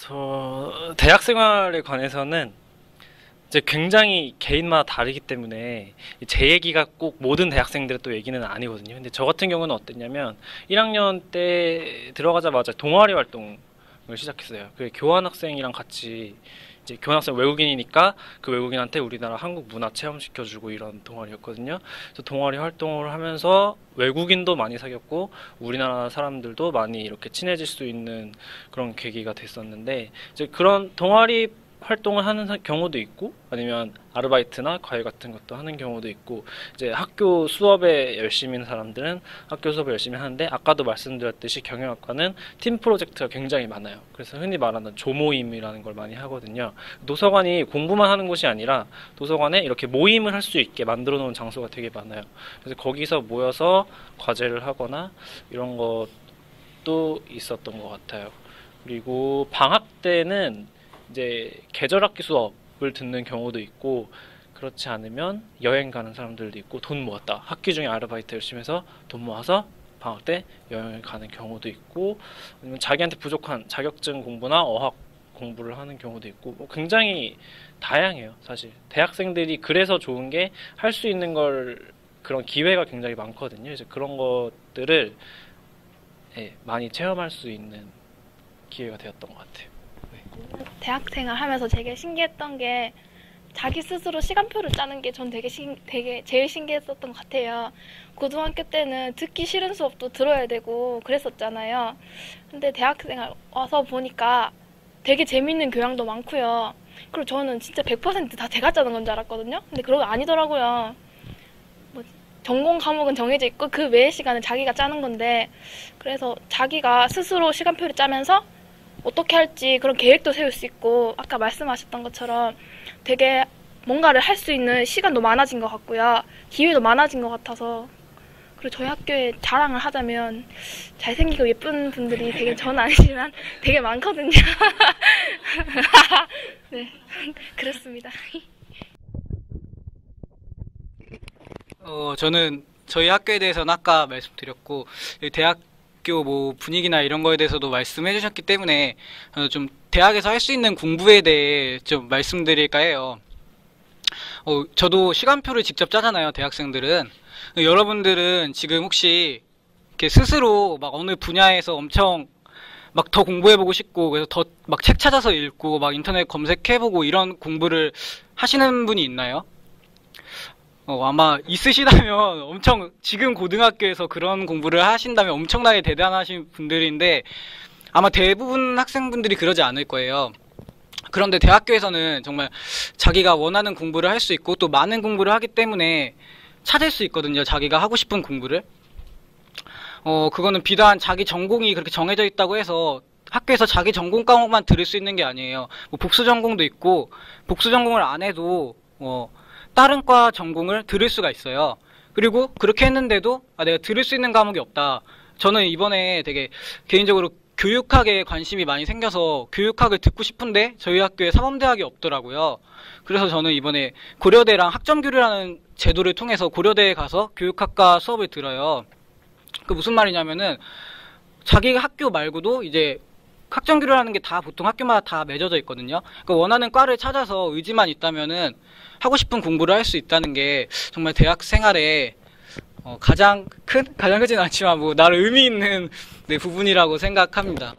저 대학 생활에 관해서는 이제 굉장히 개인마다 다르기 때문에 제 얘기가 꼭 모든 대학생들의 또 얘기는 아니거든요. 근데 저 같은 경우는 어땠냐면 1학년 때 들어가자마자 동아리 활동을 시작했어요. 그 교환 학생이랑 같이 이제 교환학생 외국인이니까 그 외국인한테 우리나라 한국 문화 체험시켜주고 이런 동아리였거든요. 그래서 동아리 활동을 하면서 외국인도 많이 사귀었고 우리나라 사람들도 많이 이렇게 친해질 수 있는 그런 계기가 됐었는데 이제 그런 동아리 활동을 하는 사- 경우도 있고 아니면 아르바이트나 과외 같은 것도 하는 경우도 있고 이제 학교 수업에 열심히 있는 사람들은 학교 수업을 열심히 하는데 아까도 말씀드렸듯이 경영학과는 팀 프로젝트가 굉장히 많아요. 그래서 흔히 말하는 조모임이라는 걸 많이 하거든요. 도서관이 공부만 하는 곳이 아니라 도서관에 이렇게 모임을 할 수 있게 만들어 놓은 장소가 되게 많아요. 그래서 거기서 모여서 과제를 하거나 이런 것도 있었던 것 같아요. 그리고 방학 때는 이제 계절학기 수업을 듣는 경우도 있고 그렇지 않으면 여행 가는 사람들도 있고 돈 모았다. 학기 중에 아르바이트 열심히 해서 돈 모아서 방학 때 여행을 가는 경우도 있고 아니면 자기한테 부족한 자격증 공부나 어학 공부를 하는 경우도 있고 뭐 굉장히 다양해요. 사실 대학생들이 그래서 좋은 게 할 수 있는 걸 그런 기회가 굉장히 많거든요. 이제 그런 것들을 예, 많이 체험할 수 있는 기회가 되었던 것 같아요. 대학생활 하면서 되게 신기했던 게 자기 스스로 시간표를 짜는 게 전 되게 신, 되게 제일 신기했었던 것 같아요. 고등학교 때는 듣기 싫은 수업도 들어야 되고 그랬었잖아요. 근데 대학생활 와서 보니까 되게 재밌는 교양도 많고요. 그리고 저는 진짜 100%다 제가 짜는 건 줄 알았거든요. 근데 그런 거 아니더라고요. 뭐 전공 과목은 정해져 있고 그 외의 시간은 자기가 짜는 건데 그래서 자기가 스스로 시간표를 짜면서 어떻게 할지 그런 계획도 세울 수 있고 아까 말씀하셨던 것처럼 되게 뭔가를 할 수 있는 시간도 많아진 것 같고요. 기회도 많아진 것 같아서 그리고 저희 학교에 자랑을 하자면 잘생기고 예쁜 분들이 되게 전 아니지만 되게 많거든요. 네, 그렇습니다. 어, 저는 저희 학교에 대해서는 아까 말씀드렸고, 이 대학 교 뭐 분위기나 이런 거에 대해서도 말씀해 주셨기 때문에, 어, 좀 대학에서 할 수 있는 공부에 대해 좀 말씀드릴까 해요. 어, 저도 시간표를 직접 짜잖아요, 대학생들은. 어, 여러분들은 지금 혹시 이렇게 스스로 막 어느 분야에서 엄청 막 더 공부해보고 싶고, 그래서 더 막 책 찾아서 읽고, 막 인터넷 검색해보고 이런 공부를 하시는 분이 있나요? 어, 아마 있으시다면 엄청 지금 고등학교에서 그런 공부를 하신다면 엄청나게 대단하신 분들인데 아마 대부분 학생분들이 그러지 않을 거예요. 그런데 대학교에서는 정말 자기가 원하는 공부를 할 수 있고 또 많은 공부를 하기 때문에 찾을 수 있거든요. 자기가 하고 싶은 공부를. 어, 그거는 비단 자기 전공이 그렇게 정해져 있다고 해서 학교에서 자기 전공 과목만 들을 수 있는 게 아니에요. 뭐 복수 전공도 있고 복수 전공을 안 해도 어, 다른 과 전공을 들을 수가 있어요. 그리고 그렇게 했는데도 아, 내가 들을 수 있는 과목이 없다. 저는 이번에 되게 개인적으로 교육학에 관심이 많이 생겨서 교육학을 듣고 싶은데 저희 학교에 사범대학이 없더라고요. 그래서 저는 이번에 고려대랑 학점교류라는 제도를 통해서 고려대에 가서 교육학과 수업을 들어요. 그 무슨 말이냐면은 자기 학교 말고도 이제 학점교류라는 게 다 보통 학교마다 다 맺어져 있거든요. 그 원하는 과를 찾아서 의지만 있다면은 하고 싶은 공부를 할 수 있다는 게 정말 대학 생활에 어, 가장 큰 가장 크진 않지만 뭐 나를 의미 있는 네, 부분이라고 생각합니다.